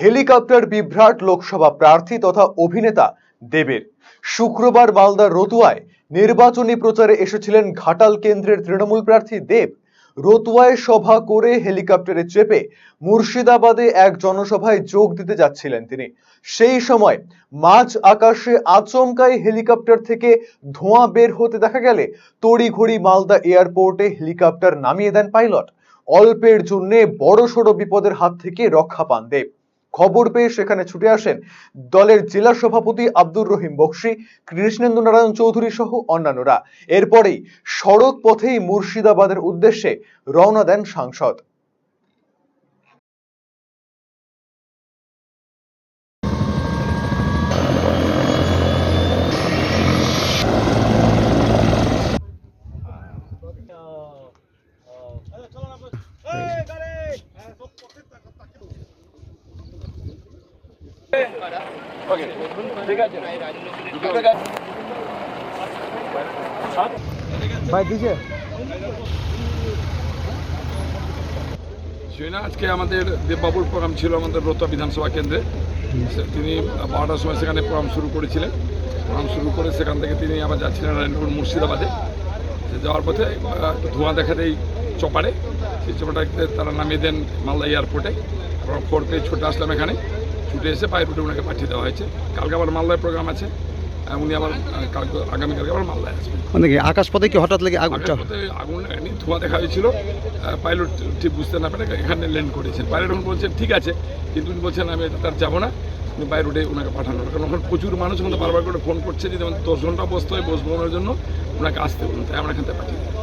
Helicopter বিভ্রাট Lok Sabha প্রার্থী তথা অভিনেতা দেবের। শুক্রবার মালদার রতুয়ায় নির্বাচনী প্রচারে এসেছিলেন ঘাটাল কেন্দ্রের তৃণমূল প্রার্থী দেব। রতুয়ায় সভা করে হেলিকপ্টারে চেপে মুর্শিদাবাদে এক জনসভায় যোগ দিতে যাচ্ছিলেন তিনি। সেই সময় মাঝ আকাশে আচমকাই হেলিকপ্টার থেকে ধোঁয়া বের হতে দেখা গেলে তড়িঘড়ি মালদা এয়ারপোর্টে হেলিকপ্টার নামিয়ে দেন পাইলট। অল্পের জন্য বড়সড় বিপদের হাত থেকে রক্ষা পান দেব। খবর পেয়ে সেখানে ছুটে আসেন দলের জেলা সভাপতি আব্দুর রহিম বক্সি, কৃষ্ণেন্দু নারায়ণ চৌধুরী সহ অন্যান্যরা। এরপরেই সড়ক পথেই মুর্শিদাবাদের উদ্দেশ্যে রওনা দেন সাংসদ। ভাই দিছে? আজকে আমাদের দেববাবুর প্রোগ্রাম ছিল আমাদের রতুয়া বিধানসভা কেন্দ্রে। সে- তিনি বারোটার সময় সেখানে প্রোগ্রাম শুরু করেছিলেন। প্রোগ্রাম শুরু করে সেখান থেকে তিনি আবার যাচ্ছিলেন নারায়ণপুর মুর্শিদাবাদে। যাওয়ার পথে ধোঁয়া দেখা দেয় চপারে। সেই চপাটাকে তারা নামিয়ে দেন মালদা এয়ারপোর্টে। আমরা খবর পেয়ে ছুটে আসলাম এখানে। ছুটে এসে পায়ের রুটে ওনাকে পাঠিয়ে দেওয়া হয়েছে। কালকে আবার মালদায় প্রোগ্রাম আছে। উনি আবার কালকে আগামীকালকে আবার মালদায় আসবেন। মানে কি আকাশপথে কি হঠাৎ লেগে আগুনটা? আগুন লাগেনি ধোঁয়া দেখা হয়েছিল। পাইলট ঠিক বুঝতে না পারে এখানে ল্যান্ড করেছেন। পাইলট এখন বলছেন ঠিক আছে। কিন্তু উনি বলছেন আমি তার যাব না। উনি বাই রোডে ওনাকে পাঠানো কারণ ওখানে প্রচুর মানুষ আমাদের বারবার করে ফোন করছে যে যেমন দশ ঘণ্টা বসতে হয় বসবো ওনার জন্য ওনাকে আসতে বলুন। তাই আমরা এখান থেকে পাঠিয়ে দিই।